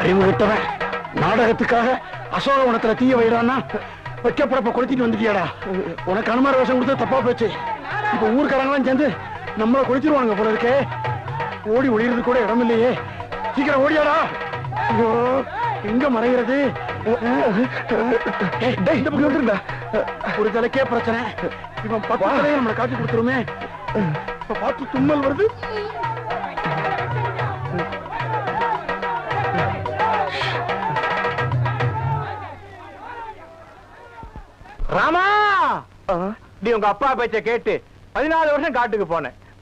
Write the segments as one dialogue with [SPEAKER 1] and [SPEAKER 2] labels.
[SPEAKER 1] அறிவு விட்டவன் நாடகத்துக்காக அசோகவனத்துல தீய வைறான்னா வைக்கப்படப்ப கொளுத்திட்டு வந்துட்டியாடா. உனக்கு அனுமார வேஷம் கொடுத்து தப்பா போச்சு. இப்ப ஊர்க்காரங்களாம் சேர்ந்து நம்மள கொளுத்திடுவாங்க போல இருக்கே. ஓடி ஒளியறது கூட இடம் இல்லையே. சீக்கிரம் ஓடியாடா. ஐயோ எங்க மறைகிறது. ஒரு தலைக்கே பிரச்சனை. இவன் பத்து தலையை நம்மளை காட்டி கொடுத்துருமே. இப்ப பார்த்து தும்மல் வருது.
[SPEAKER 2] ராமா! நீ உங்க அப்பா பேச்ச கேட்டு பதினாலு வருஷம் காட்டுக்கு போனேன்.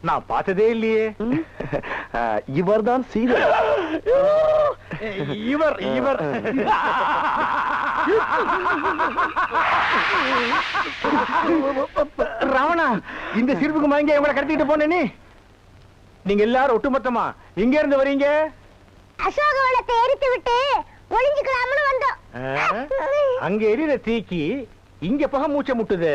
[SPEAKER 2] நான் பார்த்ததே இல்லையே.
[SPEAKER 1] ஆ, இவர்தான் சீதை.
[SPEAKER 2] இவர் இவர். ராவணா இந்த சிரிப்புக்கு மயங்க இவங்களை கடத்திட்டு போன நீ? நீங்க எல்லாரும் ஒட்டுமொத்தமா இங்க இருந்து வரீங்க?
[SPEAKER 3] அசோகவனத்தை எரித்து விட்டு ஒளிஞ்சுக்கலாம்னு வந்தோம்?
[SPEAKER 2] அங்க எரியுற தீக்கி இங்க பக மூச்சை முட்டுது.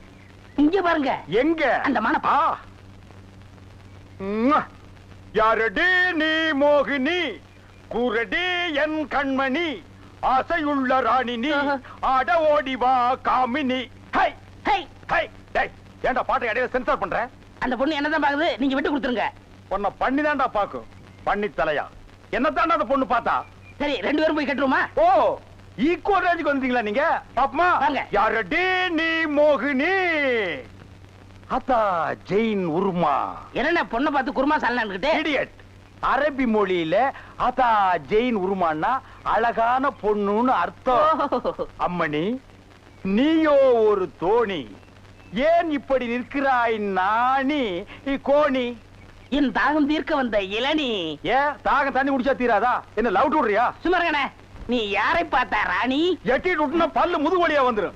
[SPEAKER 4] இங்க பாருங்க.
[SPEAKER 2] எங்க?
[SPEAKER 4] அந்த மன-
[SPEAKER 2] ஆ. ம்ம். யாரடி நீ மோகினி? கூரடி என் கண்மணி? ஆசையுள்ள ராணி நீ ஆட ஓடி வா காமினி. ஹை.
[SPEAKER 4] ஹை.
[SPEAKER 2] ஹை. டேய் ஏன்டா பாட்டை இடையில சென்சார் பண்ற?
[SPEAKER 4] அந்த பொண்ணு என்னதான் பாக்குது? நீங்க விட்டு கொடுத்துருங்க.
[SPEAKER 2] உன்னை பண்ணி தான்டா பாக்கும். பண்ணி தலையா என்னத்தாண்டா அந்த பொண்ணு பார்த்தா?
[SPEAKER 4] சரி ரெண்டு பேரும் போய் கட்டுருமா
[SPEAKER 2] ஓ ஈக்குவல் ரேஞ்சுக்கு வந்தீங்களா நீங்க? பாப்பமா. யாரடி நீ மோகினி? அத்தா ஜெயின் உருமா.
[SPEAKER 4] என்னென்ன பொண்ணை பார்த்து குருமா சாலன்னுகிட்டு
[SPEAKER 2] இடியட் அரபி மொழியில அதா ஜெயின் உருமான்னா அழகான பொண்ணுன்னு அர்த்தம். அம்மணி நீயோ ஒரு தோணி. ஏன் இப்படி நிற்கிறாய் நாணி? கோணி.
[SPEAKER 4] என் தாகம் தீர்க்க வந்த இளநி.
[SPEAKER 2] ஏன்? தாகம் தண்ணி குடிச்சா தீராதா? என்ன லவ் விடுறியா?
[SPEAKER 4] சுமரகனே நீ யாரை பார்த்தா ராணி?
[SPEAKER 2] எட்டிட்டு விட்டுனா பல்லு முதுகு வந்துரும்.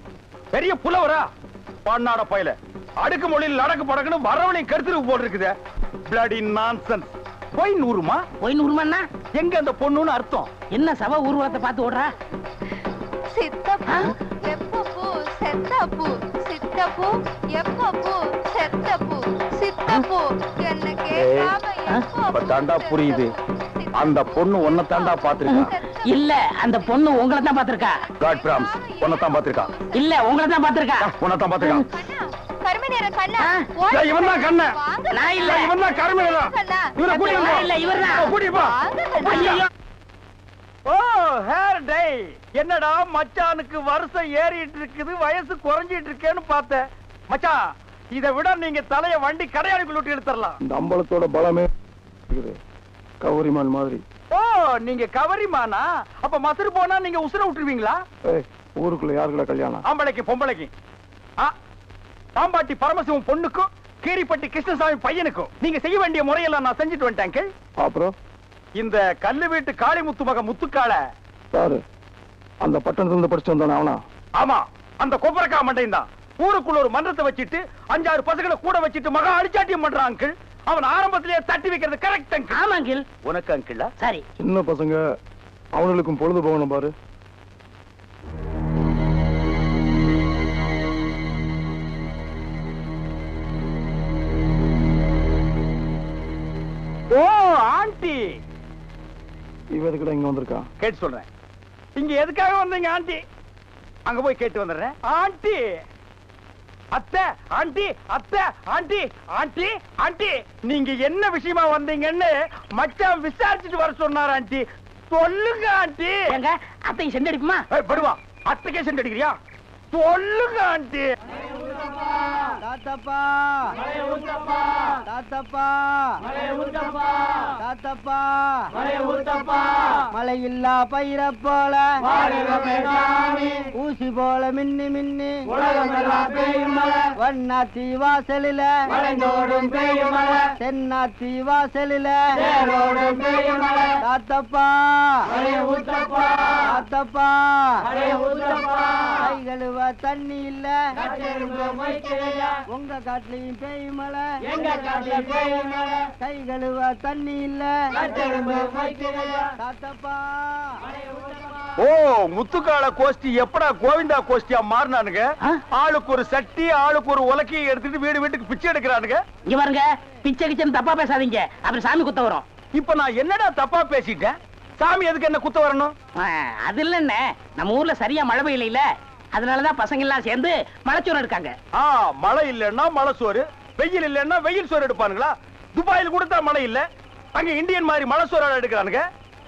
[SPEAKER 2] பெரிய புலவரா? பண்ணாட பையல. அடுக்கு மொழியில் நடக்கு படக்குன்னு வரவனை கருத்துருக்கு போட்டிருக்குதே. பிளடி நான்சன்ஸ் போய் நூறுமா?
[SPEAKER 4] போய் நூறுமாண்ணா
[SPEAKER 2] எங்க அந்த பொண்ணுன்னு அர்த்தம்.
[SPEAKER 4] என்ன சவ உருவத்தை பார்த்து ஓடுறா?
[SPEAKER 3] சித்தப்பூ எப்பப்பூ செத்தப்பூ. சித்தப்பூ எப்பப்பூ செத்தப்பூ. சித்தப்பூ என்ன கேட்காம
[SPEAKER 1] புரியுது. அந்த பொண்ணு உன்னை தாண்டா பாத்திருக்கா
[SPEAKER 4] இல்ல அந்த பொண்ணு உங்களை தான் பாத்திருக்கா
[SPEAKER 1] காட் பிராம்ஸ் உன்னை தான் பாத்திருக்கா
[SPEAKER 4] இல்ல உங்களை தான் பாத்திருக்கா
[SPEAKER 1] உன்னை தான் பாத்திருக்கா
[SPEAKER 3] கருமை கண்ணா.
[SPEAKER 2] இவன்
[SPEAKER 4] நான் இல்ல.
[SPEAKER 2] இவன்.
[SPEAKER 4] இல்ல.
[SPEAKER 2] ஓ ஹே டேய் என்னடா மச்சானுக்கு வருஷம் ஏறிட்டு இருக்குது வயசு குறைஞ்சிட்டு இருக்கேன்னு பார்த்தேன். மச்சான் இதை விட நீங்க தலைய வண்டி கடையாளுக்குள்ள விட்டு எடுத்துடலாம்
[SPEAKER 1] இந்த அம்பலத்தோட பலமே கௌரிமான் மாதிரி.
[SPEAKER 2] ஓ நீங்க கவரிமானா? அப்ப மசரு போனா நீங்க உசுர விட்டுருவீங்களா?
[SPEAKER 1] ஊருக்குள்ள யாருக்குள்ள கல்யாணம்?
[SPEAKER 2] ஆம்பளைக்கு பொம்பளைக்கு. ஆ, பாம்பாட்டி பரமசிவம் பொண்ணுக்கும் கீரிப்பட்டி கிருஷ்ணசாமி பையனுக்கும். நீங்க செய்ய வேண்டிய முறையெல்லாம் நான் செஞ்சுட்டு வந்துட்டேன்.
[SPEAKER 1] அப்புறம்?
[SPEAKER 2] இந்த கல்லு வீட்டு காளிமுத்து மக முத்துக்கால.
[SPEAKER 1] சாரு அந்த பட்டணத்துல இருந்து படிச்சு வந்தானே அவனா?
[SPEAKER 2] ஆமா அந்த கொப்பரக்கா மண்டையும் தான். ஊருக்குள்ள ஒரு மன்றத்தை வச்சுட்டு அஞ்சாறு பசங்களை கூட வச்சுட்டு மகா அடிச்சாட்டியம் பண்றான் அங்கிள். அவன் ஆரம்பத்திலேயே தட்டி வைக்கிறது கரெக்ட் அங்கிள்.
[SPEAKER 4] ஆமா அங்கிள்.
[SPEAKER 2] உனக்கு அங்கிள்?
[SPEAKER 4] சரி.
[SPEAKER 1] சின்ன பசங்க அவனுங்களுக்கும் பொழுது போகணும் பாரு.
[SPEAKER 2] ஓ ஆண்டி.
[SPEAKER 1] இவ எதுக்குடா இங்க வந்திருக்கான்
[SPEAKER 2] கேட்டு சொல்றேன். இங்க எதுக்காக வந்தீங்க ஆண்டி? அங்க போய் கேட்டு வந்துடுறேன். ஆண்டி. அத்தை ஆண்டி அத்தை ஆண்டி ஆண்டி ஆண்டி. நீங்க என்ன விஷயமா வந்தீங்கன்னு மச்சான் விசாரிச்சுட்டு வர சொன்னார் ஆண்டி. சொல்லுங்க ஆண்டி.
[SPEAKER 4] எங்க அத்தையும் செண்டு
[SPEAKER 2] ஏய், படுவா. அத்தைக்கே சென்று அடிக்கிறியா? சொல்லுங்க ஆண்டி.
[SPEAKER 5] தாத்தப்பா. தாத்தப்பா. தாத்தப்பா மழை இல்லா பயிர போல. ஊசி போல மின்னி மின்னி. வண்ணாத்தி வாசலில. தென்னாத்தி வாசலில. தாத்தப்பா தாத்தப்பா கை கழுவ தண்ணி இல்ல. உங்க காட்டுலயும் பேய் மழை. கை கழுவ தண்ணி இல்ல. தாத்தப்பா
[SPEAKER 2] ஓ முத்துக்கால கோஷ்டி எப்படா கோவிந்தா கோஷ்டியா மாறினானுங்க? ஆளுக்கு ஒரு சட்டி ஆளுக்கு ஒரு உலக்கையை எடுத்துட்டு வீடு வீட்டுக்கு பிச்சை எடுக்கிறானுங்க.
[SPEAKER 4] இங்க பாருங்க பிச்சை கிச்சன் தப்பா பேசாதீங்க. அப்புறம் சாமி குத்த வரும்.
[SPEAKER 2] இப்ப நான் என்னடா தப்பா பேசிட்டேன்? சாமி எதுக்கு என்ன குத்த வரணும்?
[SPEAKER 4] அது இல்லன்னு நம்ம ஊர்ல சரியா மழை பெய்யல அதனாலதான் பசங்க எல்லாம் சேர்ந்து மலைச்சோறு எடுக்காங்க.
[SPEAKER 2] ஆ மழை இல்லைன்னா மழை சோறு வெயில் இல்லைன்னா வெயில் சோறு எடுப்பானுங்களா? துபாயில் கூட தான் மழை இல்ல. அங்க இந்தியன் மாதிரி மழை சோறு எடுக்கிறானுங்க.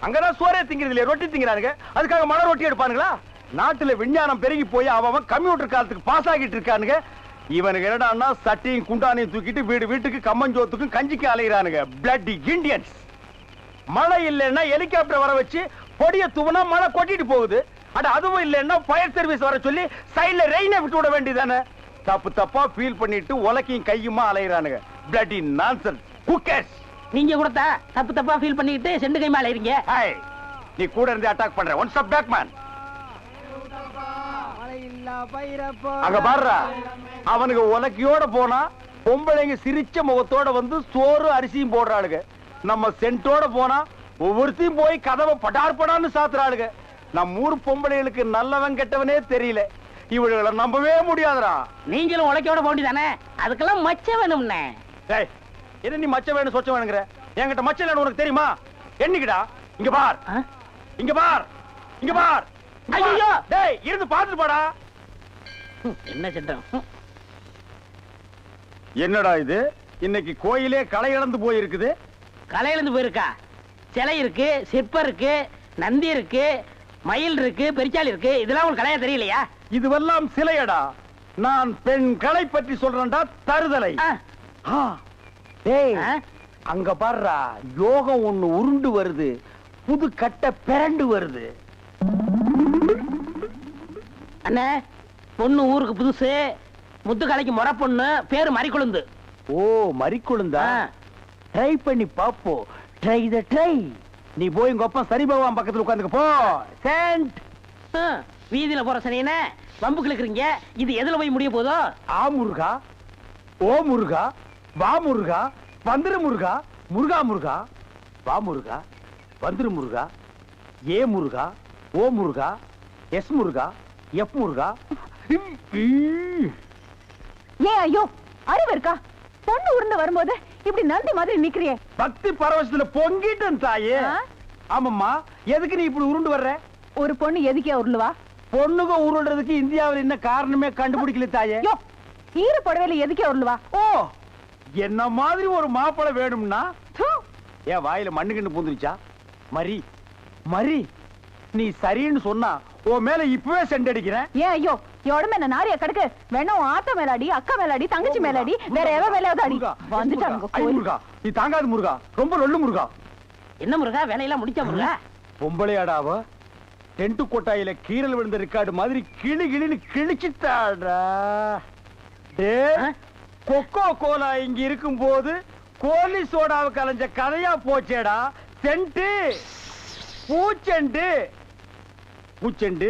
[SPEAKER 2] அங்கதான் சோறே திங்கிறது இல்லையா ரொட்டி திங்கிறானுங்க. அதுக்காக மழை ரொட்டி எடுப்பானுங்களா? நாட்டுல விஞ்ஞானம் பெருகி போய் அவன் அவன் கம்ப்யூட்டர் காலத்துக்கு பாஸ் ஆகிட்டு இருக்கானுங்க. இவனுக்கு என்னடான்னா சட்டையும் குண்டானையும் தூக்கிட்டு வீடு வீட்டுக்கு கம்மஞ்சோத்துக்கும் கஞ்சிக்கு அலைகிறானுங்க பிளட் இண்டியன்ஸ் மழை இல்லைன்னா ஹெலிகாப்டர் வர வச்சு பொடிய தூவனா மழை கொட்டிட்டு போகுது. அட அதுவும் இல்லைன்னா ஃபயர் சர்வீஸ் வர சொல்லி சைடுல ரெயினை விட்டு விட வேண்டியதானே? தப்பு தப்பா ஃபீல் பண்ணிட்டு உலக்கையும் கையுமா அலைகிறானுங்க பிளட்டி நான்சன் குக்கர்ஸ்
[SPEAKER 4] நீங்க கொடுத்தா தப்பு தப்பா ஃபீல் பண்ணிக்கிட்டு செண்டு கை மேல இருங்க
[SPEAKER 2] ஹாய் நீ கூட இருந்து அட்டாக் பண்ற. ஒன் ஸ்டாப் பேக் மேன் அங்க பாருடா. அவனுக்கு உலக்கையோட போனா பொம்பளைங்க சிரிச்ச முகத்தோட வந்து சோறு அரிசியும் போடுறாளுங்க. நம்ம சென்ட்டோட போனா ஒவ்வொருத்தையும் போய் கதவை படார் படான்னு சாத்துறாளுங்க நம்ம ஊர் பொம்பளைகளுக்கு நல்லவன் கெட்டவனே தெரியல. இவளுகளை நம்பவே முடியாதுடா.
[SPEAKER 4] நீங்களும் உழைக்கோட போண்டிதானே அதுக்கெல்லாம் மச்சம் வேணும்னே.
[SPEAKER 2] டேய் என்ன நீ மச்ச வேணும் சொச்ச வேணுங்கிற? என்கிட்ட மச்சம் இல்லைன்னு உனக்கு தெரியுமா? என்னைக்குடா? இங்க பார்? இங்க பார். இங்க பார்.
[SPEAKER 4] ஐயையோ!
[SPEAKER 2] டேய் இருந்து பாத்துட்டு போடா.
[SPEAKER 4] என்ன சட்டம்.
[SPEAKER 2] என்னடா இது? இன்னைக்கு கோயிலே களை இழந்து போயிருக்குது.
[SPEAKER 4] கலையிலிருந்து போயிருக்கா. சிலை இருக்கு சிற்பம் இருக்கு நந்தி இருக்கு மயில் இருக்கு பெரிச்சாலி இருக்கு. இதெல்லாம் உங்களுக்கு கலையா தெரியலையா?
[SPEAKER 2] இதுவெல்லாம் சிலையடா. நான் பெண் கலை பற்றி சொல்றேன்டா தருதலை? அங்க பாருடா யோகம் ஒண்ணு உருண்டு வருது புது கட்டை பிறண்டு வருது.
[SPEAKER 4] அண்ணே பொண்ணு ஊருக்கு புதுசு முத்துக்கலைக்கு முறை பொண்ணு பேரு மறிக்குழுந்து.
[SPEAKER 2] ஓ மறிக்குழுந்தா. ட்ரை பண்ணி பாப்போம் ட்ரை த ட்ரை நீ போய் உங்க அப்பா சரி பகவான் பக்கத்துல உட்காந்துக்க போ. சென்ட்
[SPEAKER 4] ஆ, வீதியில போற சனியனே வம்பு கிழக்குறீங்க இது எதுல போய் முடிய போதோ?
[SPEAKER 2] ஆ முருகா. ஓ முருகா. வா முருகா. வந்துரு முருகா. முருகா முருகா. வா முருகா. வந்துரு முருகா. ஏ முருகா. ஓ முருகா. எஸ் முருகா. எஃப் முருகா.
[SPEAKER 6] ஏன் ஐயோ. அறிவு இருக்கா? பொண்ணு உருண்டு வரும்போது இப்படி நந்தி மாதிரி நிக்கிறியே?
[SPEAKER 2] பக்தி பரவசத்துல பொங்கிட்டேன் தாயே? ஆமாம்மா எதுக்கு நீ இப்படி உருண்டு வர்ற?
[SPEAKER 6] ஒரு பொண்ணு எதுக்கே உருளுவா
[SPEAKER 2] பொண்ணுங்க உருள்றதுக்கு இந்தியாவில் என்ன காரணமே கண்டுபிடிக்கல தாயே.
[SPEAKER 6] ஈர புடவையில எதுக்கே உருளுவா
[SPEAKER 2] ஓ என்ன மாதிரி ஒரு மாப்பிளை வேணும்னா. ஏன் வாயில மண்ணு கிண்ணு பூந்துருச்சா? மரி மரி நீ சரின்னு சொன்னா உன் மேல இப்பவே சென்ட் அடிக்கிறேன்
[SPEAKER 6] ஏன் ஐயோ எவ்வளவு என்ன நாரிய கடுக்கு? வேணா உன் ஆத்த மேலாடி அக்கா மேலாடி தங்கச்சி மேலாடி வேற எவ மேலாவது அடி? வந்துட்டாங்க
[SPEAKER 2] முருகா நீ தாங்காது முருகா. ரொம்ப லொல்லு முருகா.
[SPEAKER 4] என்ன முருகா? வேலையெல்லாம் முடிச்ச முருகா?
[SPEAKER 2] பொம்பளையாடாவ டென்ட் கொட்டாயில கீரல் விழுந்த ரெக்கார்டு மாதிரி கிளி கிளின்னு கிழிச்சிட்டாடா. டே? கொக்கோ கோலா இங்க இருக்கும் போது கோலி சோடாவை கலைஞ்ச கதையா போச்சேடா. சென்ட்டு பூச்செண்டு. பூச்செண்டு?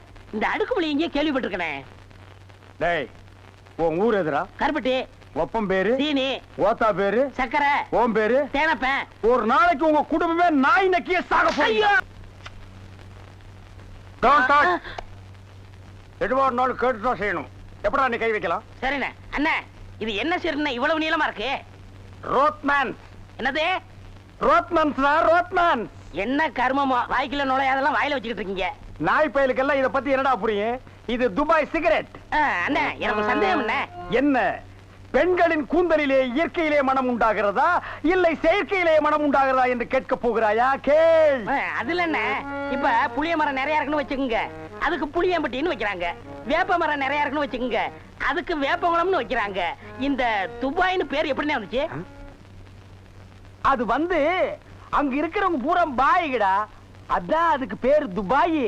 [SPEAKER 4] இந்த அடுக்குமொழி எங்கேயே கேள்விப்பட்டிருக்கனே.
[SPEAKER 2] டேய் உன் ஊர் எதுரா
[SPEAKER 4] கருப்பட்டி.
[SPEAKER 2] ஒப்பம் பேரு?
[SPEAKER 4] சீனி.
[SPEAKER 2] ஓத்தா பேரு?
[SPEAKER 4] சக்கரை
[SPEAKER 2] ஓம் பேரு?
[SPEAKER 4] தேனப்பேன்
[SPEAKER 2] ஒரு நாளைக்கு உங்க குடும்பமே நாய் நக்கிய சாக touch. எதுவா இருந்தாலும் கேட்டு தான் செய்யணும். எப்படா நீ கை வைக்கலாம்?
[SPEAKER 4] சரிண்ணே. அண்ணே இது என்ன சரிண்ணே இவ்வளவு நீளமா இருக்கு?
[SPEAKER 2] ரோத்மேன்
[SPEAKER 4] என்னது?
[SPEAKER 2] ரோத்மன்ஸ் ரோத்மேன்
[SPEAKER 4] என்ன கர்மமோ? வாய்க்குள்ள நுழையாதெல்லாம் வாயில வச்சுக்கிட்டு இருக்கீங்க.
[SPEAKER 2] நாய் பயலுக்கெல்லாம் இத பத்தி என்னடா புரியும்? இது துபாய் சிகரெட்.
[SPEAKER 4] அண்ணே எனக்கு சந்தேகம்
[SPEAKER 2] என்ன? பெண்களின் கூந்தலிலே இயற்கையிலே மனம் உண்டாகிறதா? இல்லை செயற்கையிலே மனம் உண்டாகிறதா என்று கேட்க போகிறாயா? கேள்.
[SPEAKER 4] அதுல என்ன? இப்ப புளிய மரம் நிறைய இருக்குன்னு வச்சுக்கோங்க. அதுக்கு புளியம்பட்டின்னு வைக்கிறாங்க. வேப்ப மரம் நிறைய இருக்குன்னு வச்சுக்கோங்க. அதுக்கு வேப்பகுளம்னு வைக்கிறாங்க. இந்த துபாய்னு பேர் எப்படிண்ணே வந்துச்சு?
[SPEAKER 2] அது வந்து அங்க இருக்கிறவங்க பூரா பாய்கடா. அதான் அதுக்கு பேர் துபாய்.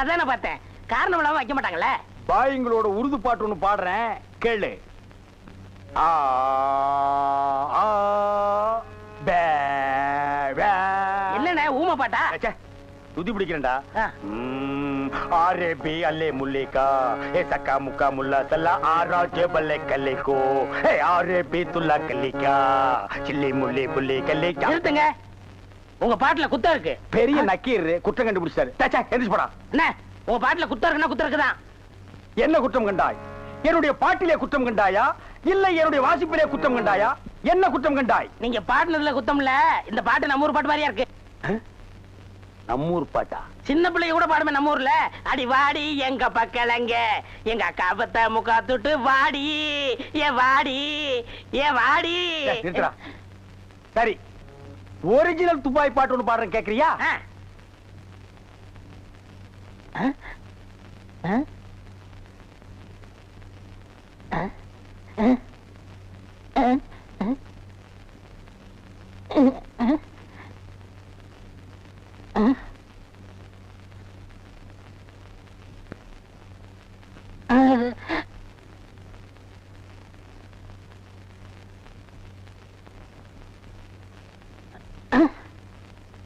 [SPEAKER 4] அதான் நான் பார்த்தேன். காரணம் இல்லாம வைக்க மாட்டாங்கல்ல?
[SPEAKER 2] பாய்ங்களோட உருது பாட்டு ஒண்ணு பாடுறேன். கேளு. ஆ, ஆ, பே, பே.
[SPEAKER 4] என்னண்ணே ஊமை பாட்டா?
[SPEAKER 2] துதி பிடிக்கிறேன்டா. ஆரே பி அல்லே முல்லிகா. ஏ சக்கா முக்கா முல்லா சல்லா ஆரா ஜெபல்லே கல்லிக்கோ ஏ ஆரே பி துல்லா கல்லிக்கா. சில்லி முல்லி புல்லி கல்லிக்கா.
[SPEAKER 4] நிறுத்துங்க. உங்க பாட்டுல குத்தம் இருக்கு.
[SPEAKER 2] பெரிய நக்கீர் குற்றம் கண்டுபிடிச்சாரு. தச்சா எந்திரிச்சு போடா.
[SPEAKER 4] என்ன? உங்க பாட்டுல குத்தம் இருக்குன்னா குத்தம் இருக்குதான்
[SPEAKER 2] என்ன குற்றம் கண்டாய்? என்னுடைய பாட்டிலே குற்றம் கண்டாயா? இல்லை என்னுடைய வாசிப்பிலே குற்றம் கண்டாயா? என்ன குற்றம் கண்டாய்?
[SPEAKER 4] நீங்க பாட்டுனதுல குத்தம் இல்ல. இந்த பாட்டு நம்ம ஊர் பாட்டு மாதிரியா இருக்கு?
[SPEAKER 2] நம்மூர் பாட்டா?
[SPEAKER 4] சின்ன பிள்ளைங்க கூட பாடுமே நம்ம ஊர்ல. அடி வாடி எங்க பக்கலங்க எங்க அக்கா பத்த முக்கா தொட்டு வாடி. ஏ வாடி ஏ வாடி.
[SPEAKER 2] சரி. ஒரிஜினல் துப்பாய் பாட்டு ஒன்று பாடுறேன் கேட்குறியா
[SPEAKER 4] ஆ? ஆ? ஆ?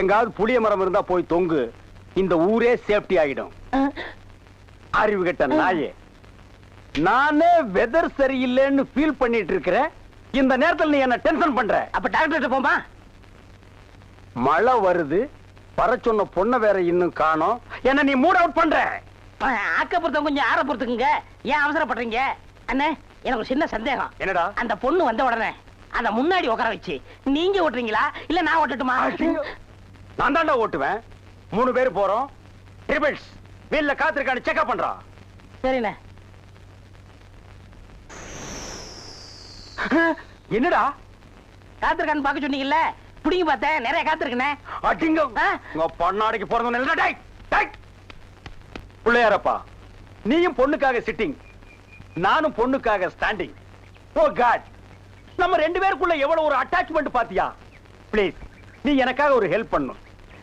[SPEAKER 2] எங்காவது புளிய மரம் இருந்தா போய் தொங்கு. இந்த ஊரே சேஃப்டி ஆகிடும் அறிவு கெட்ட நாயே. நானே வெதர் சரியில்லைன்னு ஃபீல் பண்ணிட்டு இருக்கிறேன் இந்த நேரத்துல நீ என்ன டென்ஷன் பண்ற?
[SPEAKER 4] அப்ப டாக்டர் போமா
[SPEAKER 2] மழை வருது. வர சொன்ன பொண்ண வேற இன்னும் காணோம். என்ன நீ மூட் அவுட் பண்ற?
[SPEAKER 4] ஆக்க பொறுத்தவங்க கொஞ்சம் ஆற பொறுத்துக்குங்க. ஏன் அவசரப்படுறீங்க? அண்ணே எனக்கு சின்ன சந்தேகம்.
[SPEAKER 2] என்னடா?
[SPEAKER 4] அந்த பொண்ணு வந்த உடனே அத முன்னாடி உட்கார வச்சு நீங்க ஓட்டுறீங்களா? இல்ல நான் ஓட்டட்டுமா?
[SPEAKER 2] நான் தாண்டா ஓட்டுவேன். மூணு பேர் போறோம். ட்ரிபிள்ஸ் வீல்ல காத்திருக்கான்னு செக்அப் பண்றான்
[SPEAKER 4] சரிண்ணே.
[SPEAKER 2] என்னடா?
[SPEAKER 4] காத்திருக்கான்னு பார்க்க சொன்னீங்கல்ல? புடிங்க பார்த்தேன் நிறைய காத்திருக்கனே
[SPEAKER 2] அடிங்க? உங்க பொண்ணாடிக்கு பிறந்தவன் இல்லடா, டேய் டேய். பிள்ளையாரப்பா நீயும் பொண்ணுக்காக சிட்டிங் நானும் பொண்ணுக்காக ஸ்டாண்டிங் ஓ காட் நம்ம ரெண்டு பேருக்குள்ள எவ்வளவு ஒரு அட்டாச்மெண்ட் பாத்தியா? ப்ளீஸ் நீ எனக்காக ஒரு ஹெல்ப் பண்ணும்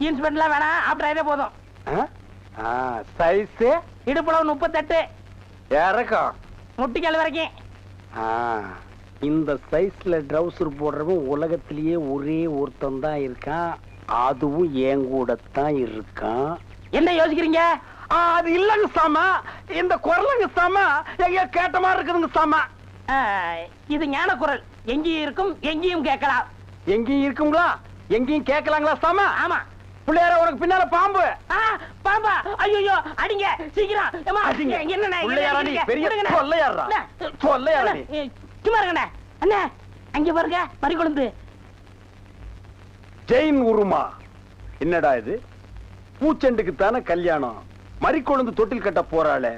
[SPEAKER 4] jeans பேண்ட்லாம் வேணாம் ஆப்டர் போதும்.
[SPEAKER 2] சைஸ்
[SPEAKER 4] இடுப்புல முப்பத்தெட்டு.
[SPEAKER 2] இறக்கம்.
[SPEAKER 4] முட்டிக்கால் வரைக்கும்.
[SPEAKER 2] இந்த சைஸ்ல ட்ரவுசர் போடுறவன் உலகத்திலேயே ஒரே ஒருத்தன் தான் இருக்கான். அதுவும் என் கூட தான் இருக்கான்.
[SPEAKER 4] என்ன யோசிக்கிறீங்க?
[SPEAKER 2] அது இல்லங்க சாமா. இந்த குரலுங்க சாமா. எங்க கேட்ட மாதிரி இருக்குதுங்க சாமா.
[SPEAKER 4] இது ஞான குரல் எங்கேயும் இருக்கும் எங்கேயும் கேட்கலாம்.
[SPEAKER 2] எங்கேயும் இருக்குங்களா? எங்கேயும் கேட்கலாங்களா சாமா?
[SPEAKER 4] ஆமா.
[SPEAKER 2] பிள்ளையார உனக்கு பின்னால பாம்பு.
[SPEAKER 4] பாம்பா. ஐயோ அடிங்க சீக்கிரம்.
[SPEAKER 2] அடிங்க.
[SPEAKER 4] என்ன
[SPEAKER 2] பிள்ளையாரா நீ? பெரிய
[SPEAKER 4] சும்மா இருங்கண்ணே. அண்ணே அங்க பாருங்க மறிக்குழுந்து.
[SPEAKER 2] ஜெயின் உருமா. என்னடா இது? பூச்செண்டுக்கு தானே கல்யாணம். மறிக்கொழுந்து தொட்டில் கட்ட போறாளே.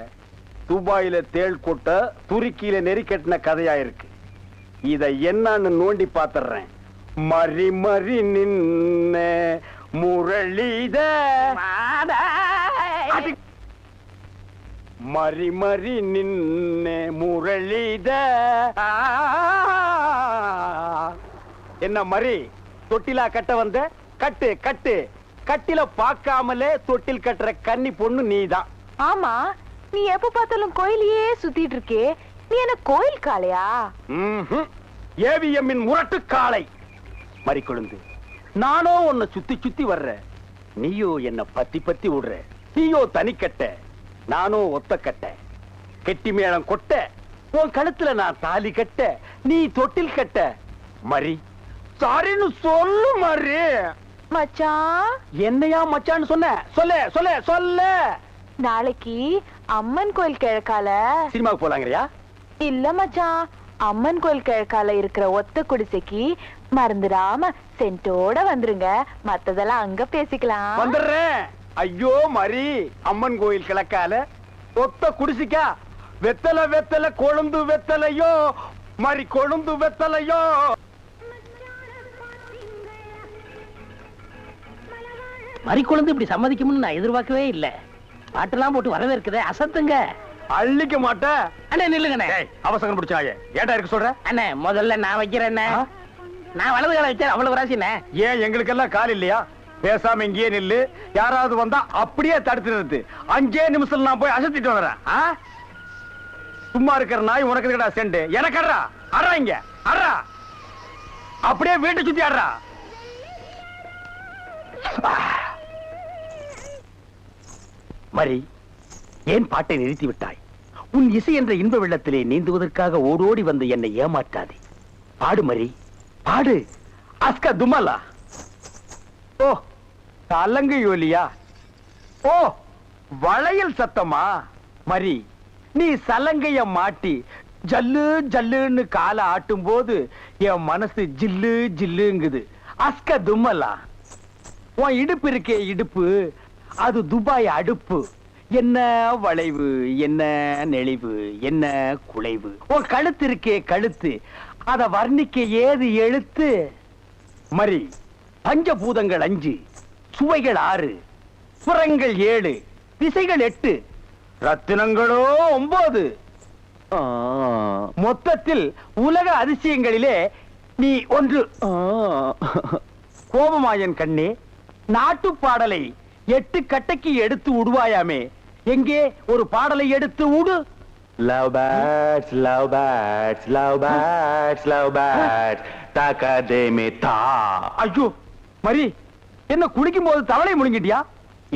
[SPEAKER 2] துபாயில தேள் கொட்ட துருக்கியில நெறி கட்டின கதையா இருக்கு. இத என்னன்னு நோண்டி பாத்துறேன் மறி நின்ன முரளித. அடி. மறி மறி நின்ன முரளித. என்ன மறி? தொட்டிலா கட்ட வந்த? கட்டு கட்டு. கட்டில பார்க்காமலே தொட்டில் கட்டுற கன்னி பொண்ணு நீதான்
[SPEAKER 6] ஆமா நீ எப்ப பார்த்தாலும் கோயிலையே சுத்திட்டு இருக்கே. நீ என்ன கோயில் காளையா.
[SPEAKER 2] ஏவிஎம்மின் முரட்டு காளை. மறிக்கொழுந்து. நானோ உன்னை சுத்தி சுத்தி வர்ற. நீயோ என்ன பத்தி பத்தி விடுற நீயோ தனிக்கட்ட நானோ ஒத்த கட்ட. கெட்டி மேளம் கொட்ட. உன் கழுத்துல நான் தாலி கட்ட. நீ தொட்டில் கட்ட. மறி. சாரின்னு சொல்லு மறி.
[SPEAKER 6] மச்சான்
[SPEAKER 2] என்னையா மச்சான்னு சொன்ன? சொல்ல சொல்ல சொல்ல.
[SPEAKER 6] நாளைக்கு அம்மன் கோயில் கிழக்கால.
[SPEAKER 2] சினிமாவுக்கு போலாங்கறியா?
[SPEAKER 6] இல்ல மச்சான் அம்மன் கோயில் கிழக்கால இருக்கிற ஒத்த குடிசைக்கு மறந்துடாம சென்ட்டோட வந்துருங்க. மத்ததெல்லாம் அங்க பேசிக்கலாம்.
[SPEAKER 2] வந்துடுறேன். ஐயோ மரி. அம்மன் கோயில் கிழக்கால. ஒத்த குடிசிக்கா. வெத்தல வெத்தல கொழுந்து வெத்தலையோ. மரி கொழுந்து வெத்தலையோ.
[SPEAKER 4] மறிக்குழுந்து இப்படி சம்மதிக்கும்னு நான் எதிர்பார்க்கவே இல்ல. பாட்டெல்லாம் போட்டு வரவேற்குதே. அசத்துங்க.
[SPEAKER 2] அள்ளிக்க மாட்டேன்.
[SPEAKER 4] அண்ணே நில்லுங்கண்ணே.
[SPEAKER 2] அவசரம் பிடிச்சாயே. ஏட்டா இருக்க சொல்ற?
[SPEAKER 4] அண்ணே முதல்ல நான் வைக்கிறேன்
[SPEAKER 2] ஆ?
[SPEAKER 4] நான் வலது கால வச்சேன் அவ்வளவு ராசிண்ணே
[SPEAKER 2] ஏன் எங்களுக்கெல்லாம் கால் இல்லையா? பேசாம இங்கேயே நில்லு. யாராவது வந்தா அப்படியே தடுத்து நிறுத்து. அஞ்சே நிமிஷம் நான் போய் அசத்திட்டு வந்துறேன் ஆ? சும்மா இருக்கிற நாய் உனக்கு இருக்கடா செண்டு. எனக்கு அட்றா. அட்றா இங்க. அட்றா. அப்படியே வீட்டை சுத்தி ஆடுறா மரி ஏன் பாட்டை நிறுத்தி விட்டாய்? உன் இசை என்ற இன்ப வெள்ளத்திலே நீந்துவதற்காக ஓடோடி வந்து என்னை ஏமாற்றாதே. பாடு மரி. பாடு அஸ்க துமலா ஓ தலங்கு யோலியா? ஓ வளையல் சத்தமா? மரி நீ சலங்கைய மாட்டி ஜல்லு ஜல்லுன்னு காலை ஆட்டும் போது என் மனசு ஜில்லு ஜில்லுங்குது. அஸ்க தும்மலா? உன் இடுப்பு இருக்கே இடுப்பு அது துபாய் அடுப்பு. என்ன வளைவு என்ன நெளிவு என்ன குலைவு? உன் கழுத்து இருக்கே கழுத்து அத வர்ணிக்க ஏது எழுத்து? மரி பஞ்சபூதங்கள் அஞ்சு சுவைகள் ஆறு புறங்கள் ஏழு திசைகள் எட்டு ரத்தினங்களோ ஒன்பது மொத்தத்தில் உலக அதிசயங்களிலே நீ ஒன்று. கோபமாயன் கண்ணே நாட்டு பாடலை எட்டு கட்டைக்கு எடுத்து உடுவாயாமே எங்கே ஒரு பாடலை எடுத்து உடு.
[SPEAKER 7] Love birds, love birds, love birds, love birds. Takademita.
[SPEAKER 2] ஐயோ மரி என்ன குளிக்கும் போது தவளை முழுங்கிட்டியா?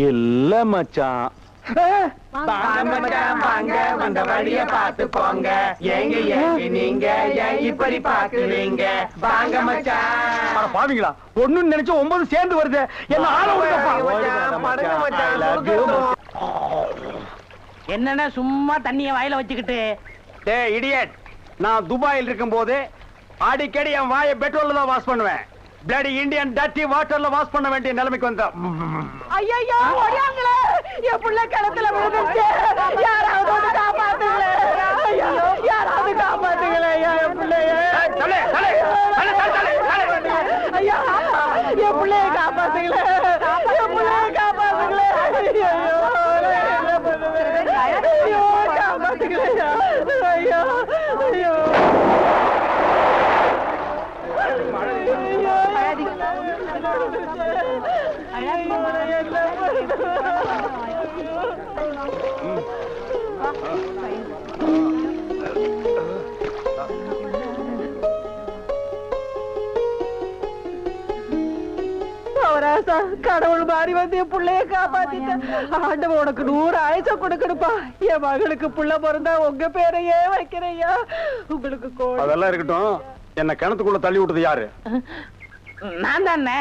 [SPEAKER 7] இல்ல மச்சான்.
[SPEAKER 2] வந்த வழிய பார்த்து போங்க. ஏங்க ஏங்க நீங்க இப்படி பாக்குறீங்க வாங்க மச்சான். பாவீங்களா? ஒண்ணுன்னு நினைச்சு ஒன்பது சேர்ந்து வருது. என்ன ஆள
[SPEAKER 4] என்னண்ணே சும்மா தண்ணிய வாயில வச்சுக்கிட்டு.
[SPEAKER 2] டேய் இடியட் நான் துபாயில் இருக்கும் போது அடிக்கடி என் வாயை பெட்ரோல்ல தான் வாஷ் பண்ணுவேன். பிளடி இந்தியன் டட்டி வாட்டர்ல வாஷ் பண்ண வேண்டிய நிலைமைக்கு வந்த
[SPEAKER 6] ஐயோ ஓடியாங்களே. என் புள்ள கிணத்துல விழுந்துருச்சு. யாராவது வந்து காப்பாத்துங்களே. ஐயோ யாராவது காப்பாத்துங்களே ஐயா என் பிள்ளைய.
[SPEAKER 2] தலை, தலை, தலை, தலை, தலை, தலை.
[SPEAKER 6] ஐயா என் பிள்ளைய காப்பாத்துங்களே. என் பிள்ளைய காப்பாத்துங்களே. ஐயோ என்ன பண்ணுவேன் ஐயோ காப்பாத்துங்களே ஐயோ ஐயோ அவராசா கடவுள் மாறி வந்து என் புள்ளைய காப்பாத்திட்டேன் ஆண்டவன் உனக்கு நூறு ஆயுச கொடுக்கணுப்பா என் மகளுக்கு புள்ள பிறந்தா உங்க பேரையே வைக்கிறையா உங்களுக்கு கோடி
[SPEAKER 2] அதெல்லாம் இருக்கட்டும். என்ன கிணத்துக்குள்ள தள்ளி விட்டது யாரு?
[SPEAKER 4] நான் தானே.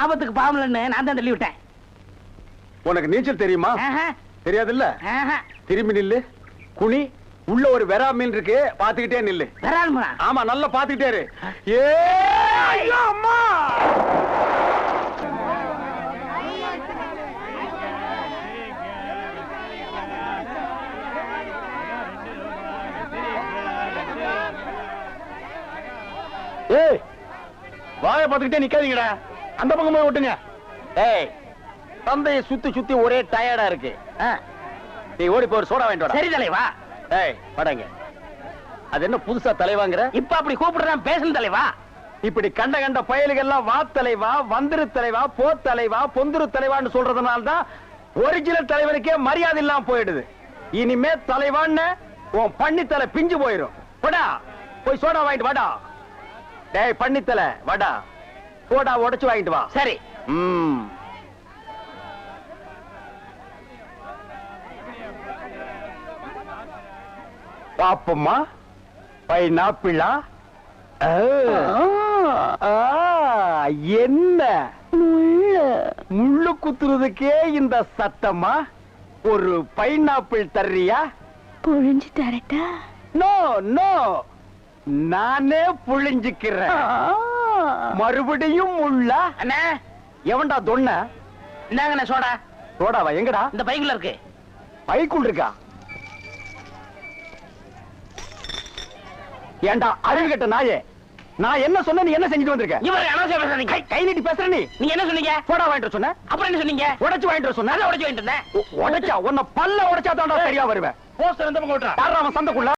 [SPEAKER 4] ஆபத்துக்கு பாவலன்னு நான் தான் தள்ளி விட்டேன்.
[SPEAKER 2] உனக்கு நீச்சல் தெரியுமா? தெரியாதுல்ல. திரும்பி நில்லு. குனி உள்ள ஒரு வெறா மீன் இருக்கு பாத்துக்கிட்டே நில்லு? ஆமா நல்லா பாத்துக்கிட்டே ஏ அம்மா! ஏய் வாயை பார்த்துக்கிட்டே நிக்காதீங்கடா. அந்த பக்கம் போய் விட்டுங்க ஏய் தந்தையை சுத்தி சுத்தி ஒரே டயர்டா இருக்கு. நீ ஓடி போய் சோடா வாங்கிட்டு வாடா.
[SPEAKER 4] சரி தலைவா
[SPEAKER 2] ஏய் படங்க. அது என்ன புதுசா தலைவாங்கிற?
[SPEAKER 4] இப்ப அப்படி கூப்பிடுறேன் பேசணும் தலைவா?
[SPEAKER 2] இப்படி கண்ட கண்ட பயலுகள்லாம் வா தலைவா வந்திரு தலைவா போ தலைவா பொந்துரு தலைவான்னு சொல்றதுனால தான் ஒரிஜினல் தலைவனுக்கே மரியாதை இல்லாம போயிடுது. இனிமே தலைவான்னு உன் பண்ணித்தலை பிஞ்சு போயிரும். போடா போய் சோடா வாங்கிட்டு வாடா. டேய் பண்ணித்தலை வாடா. சோடா உடைச்சு வாங்கிட்டு வா.
[SPEAKER 4] சரி.
[SPEAKER 2] ம். பாப்பம்மா பைனாப்பிளா? என்ன? முள்ளு குத்துறதுக்கே இந்த சத்தமா? ஒரு பைனாப்பிள் தர்றியா?
[SPEAKER 6] புழிஞ்சு தரட்டா
[SPEAKER 2] நோ நோ. நானே புழிஞ்சுக்கிறேன். மறுபடியும் முள்ளா.
[SPEAKER 4] அண்ணா.
[SPEAKER 2] எவன்டா தொன்ன?
[SPEAKER 4] இந்தாங்கண்ணே சோடா.
[SPEAKER 2] சோடாவா? எங்கடா?
[SPEAKER 4] இந்த பைக்குள்ள இருக்கு.
[SPEAKER 2] பைக்குள் இருக்கா? ஏண்டா அறிவு கட்ட நாயே? நான் என்ன சொன்ன நீ என்ன செஞ்சுட்டு வந்திருக்க?
[SPEAKER 4] இவர் அனாவசியம் பேசுறீங்க
[SPEAKER 2] கை நீட்டி பேசுற நீ.
[SPEAKER 4] நீங்க என்ன சொன்னீங்க?
[SPEAKER 2] சோடா வாங்கிட்டு சொன்ன.
[SPEAKER 4] அப்புறம் என்ன சொன்னீங்க?
[SPEAKER 2] உடைச்சு வாங்கிட்டு சொன்ன.
[SPEAKER 4] உடைச்சு வாங்கிட்டு இருந்தேன்
[SPEAKER 2] உடைச்சா உன்னை பல்ல உடைச்சா தான்டா சரியா வருவேன்.
[SPEAKER 4] போஸ்டர் விட்டுறா
[SPEAKER 2] யாரா அவன் சந்தைக்குள்ள?